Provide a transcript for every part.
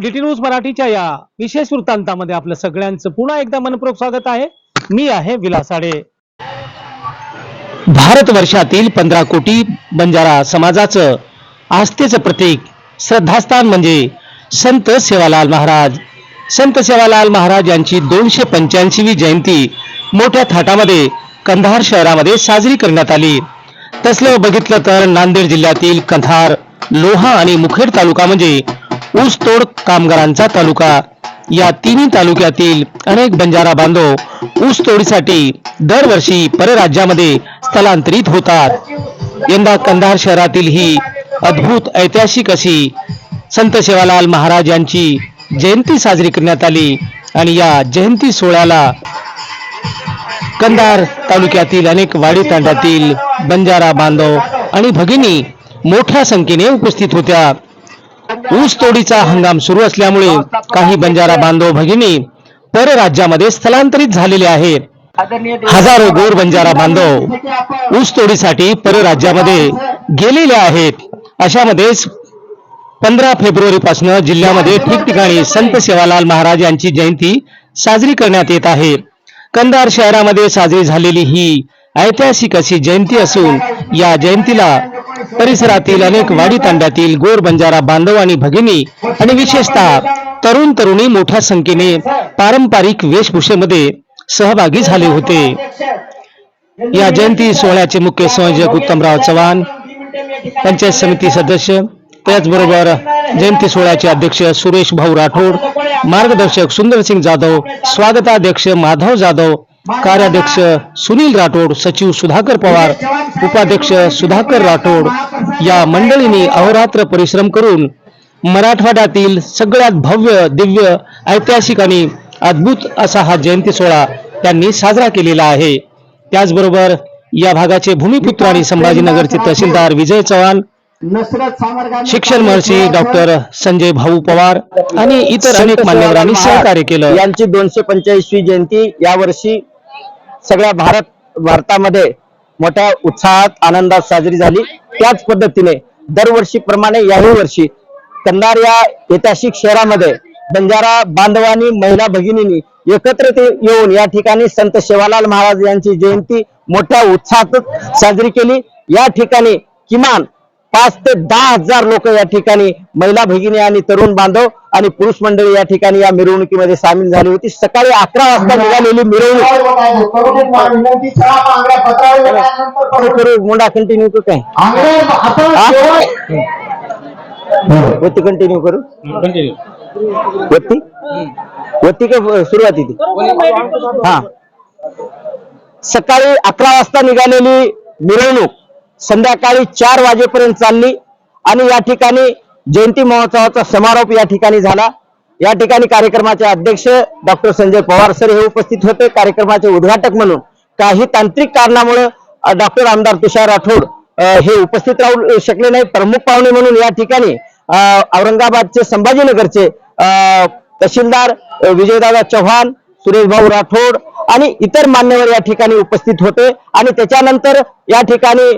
DT news मराठीच्या या विशेष वृत्तांतामध्ये आपलं सगळ्यांचं पुन्हा एकदा मनपूर्वक स्वागत आहे. मी आहे विलासाडे भारतवर्षातील पंधरा कोटी बंजारा समाजाचं आस्थेचं प्रतीक श्रद्धास्थान म्हणजे संत सेवालाल महाराज. संत सेवालाल महाराज यांची दोनशे पंच्याऐंशीवी जयंती मोठ्या थाटामध्ये कंधार शहरामध्ये साजरी करण्यात आली. तसलं बघितलं तर नांदेड जिल्ह्यातील कंधार लोहा आणि मुखेड तालुका म्हणजे ऊसतोड कामगारांचा तालुका. या तिन्ही तालुक्यातील अनेक बंजारा बांधव ऊसतोडीसाठी दरवर्षी परराज्यामध्ये स्थलांतरित होतात. यंदा कंधार शहरातील ही अद्भुत ऐतिहासिक अशी संत सेवालाल महाराज यांची जयंती साजरी करण्यात आली आणि या जयंती सोहळ्याला कंधार तालुक्यातील अनेक वाडी तांड्यातील बंजारा बांधव आणि भगिनी मोठ्या संख्येने उपस्थित होत्या. ऊस तोडीचा हंगाम सुरू असल्यामुळे काही बंजारा बांधव भगिनी परराज्यामध्ये स्थलांतरित झालेले आहेत हजारो गोर बंजारा बांधव ऊस तोडीसाठी परराज्यामध्ये गेलेले आहेत. अशामध्येच पंधरा फेब्रुवारी पासून जिल्ह्यामध्ये ठिकठिकाणी संत सेवालाल महाराज यांची जयंती साजरी करण्यात येत आहे. कंधार शहरामध्ये साजरी झालेली ही ऐतिहासिक अशी जयंती असून या जयंतीला परिसरातील अनेक वाडी तांड्यातील गोर बंजारा बांधव आणि भगिनी आणि विशेषतः तरुण तरुणी मोठ्या संख्येने पारंपरिक वेशभूषेमध्ये सहभागी झाले होते. या जयंती सोहळ्याचे मुख्य संयोजक उत्तमराव चव्हाण पंचायत समिती सदस्य त्याचबरोबर जयंती सोहळ्याचे अध्यक्ष सुरेश भाऊ राठोड मार्गदर्शक सुंदरसिंग जाधव स्वागताध्यक्ष माधव जाधव कार्याध्यक्ष सुनील राठोड सचिव सुधाकर पवार उपाध्यक्ष सुधाकर राठोड या मंडळींनी अहोरात्र परिश्रम करून मराठवाड्यातील सगळ्यात भव्य दिव्य ऐतिहासिक आणि अद्भुत असा हा जयंती सोहळा त्यांनी साजरा केलेला आहे. त्याचबरोबर या भागाचे भूमिपुत्र आणि संभाजीनगरचे तहसीलदार विजय चव्हाण शिक्षण महर्षी डॉक्टर संजय भाऊ पवार आणि इतर अनेक मान्यवरांनी सहकार्य केलं. यांची दोनशे पंच्याऐंशी जयंती यावर्षी सगळ्या भारत भारतामध्ये मोठ्या उत्साहात आनंदात साजरी झाली. त्याच पद्धतीने दरवर्षी प्रमाणे याही वर्षी कंधार या ऐतिहासिक शहरामध्ये बंजारा बांधवांनी महिला भगिनींनी एकत्रित येऊन या ठिकाणी संत सेवालाल महाराज यांची जयंती मोठ्या उत्साहात साजरी केली. या ठिकाणी किमान पाच ते दहा हजार लोक या ठिकाणी महिला भगिनी आणि तरुण बांधव आणि पुरुष मंडळी या ठिकाणी या मिरवणुकीमध्ये सामील झाली होती. सकाळी अकरा वाजता निघालेली मिरवणूक. मुंडा कंटिन्यू करू काय? वरती कंटिन्यू करू. वरती वरती का सुरुवाती हा. सकाळी अकरा वाजता निघालेली मिरवणूक. संध्याकाळी चार वाजेपर्यंत चालली आणि या ठिकाणी जयंती महोत्सवाचा समारोप या ठिकाणी झाला. या ठिकाणी कार्यक्रमाचे अध्यक्ष डॉक्टर संजय पवार सर हे उपस्थित होते. कार्यक्रमाचे उद्घाटक म्हणून काही तांत्रिक कारणामुळे डॉक्टर आमदार तुषार राठोड हे उपस्थित राहू शकले नाही. प्रमुख पाहुणे म्हणून या ठिकाणी औरंगाबादचे संभाजीनगरचे तहसीलदार विजयदादा चव्हाण सुरेश भाऊ राठोड आणि इतर मान्यवर या ठिकाणी उपस्थित होते. आणि त्याच्यानंतर या ठिकाणी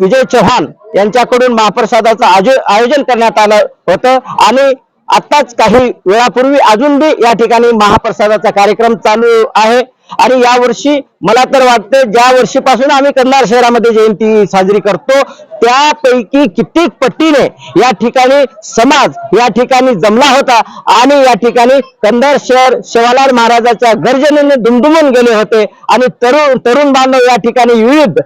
विजय चव्हाण यांच्याकडून महाप्रसादाचं आयोजन करण्यात आलं होतं. आणि आताच काही वेळापूर्वी अजून बी या ठिकाणी महाप्रसादाचा कार्यक्रम चालू आहे. आणि या वर्षी मला तर वाटतं ज्या वर्षीपासून आम्ही कंधार शहरामध्ये जयंती साजरी करतो त्यापैकी कित्येक पट्टीने या ठिकाणी समाज या ठिकाणी जमला होता आणि या ठिकाणी कंधार शहर शिवालाल महाराजाच्या गर्जनेने दुमदुमून गेले होते. आणि तरुण तरुण बांधव या ठिकाणी विविध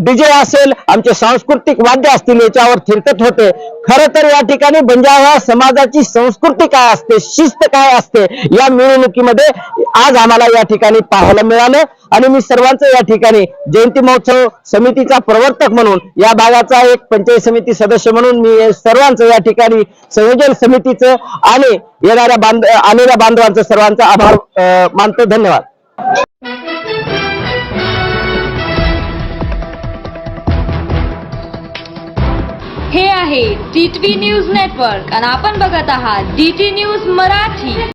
डीजे असेल आमचे सांस्कृतिक वाद्य असतील याच्यावर थिरकत होते. खर तर या ठिकाणी बंजारा समाजाची संस्कृती काय असते शिस्त काय असते या मिरवणुकीमध्ये आज आम्हाला या ठिकाणी पाहायला मिळालं. आणि मी सर्वांचं या ठिकाणी जयंती महोत्सव समितीचा प्रवर्तक म्हणून या भागाचा एक पंचायत समिती सदस्य म्हणून मी सर्वांचं या ठिकाणी संयोजन समितीचं आणि येणाऱ्या बांध आलेल्या बांधवांचं सर्वांचा आभार मानतो. धन्यवाद. हे आहे टी न्यूज नेटवर्क आणि आपण बघत आहात डी न्यूज मराठी.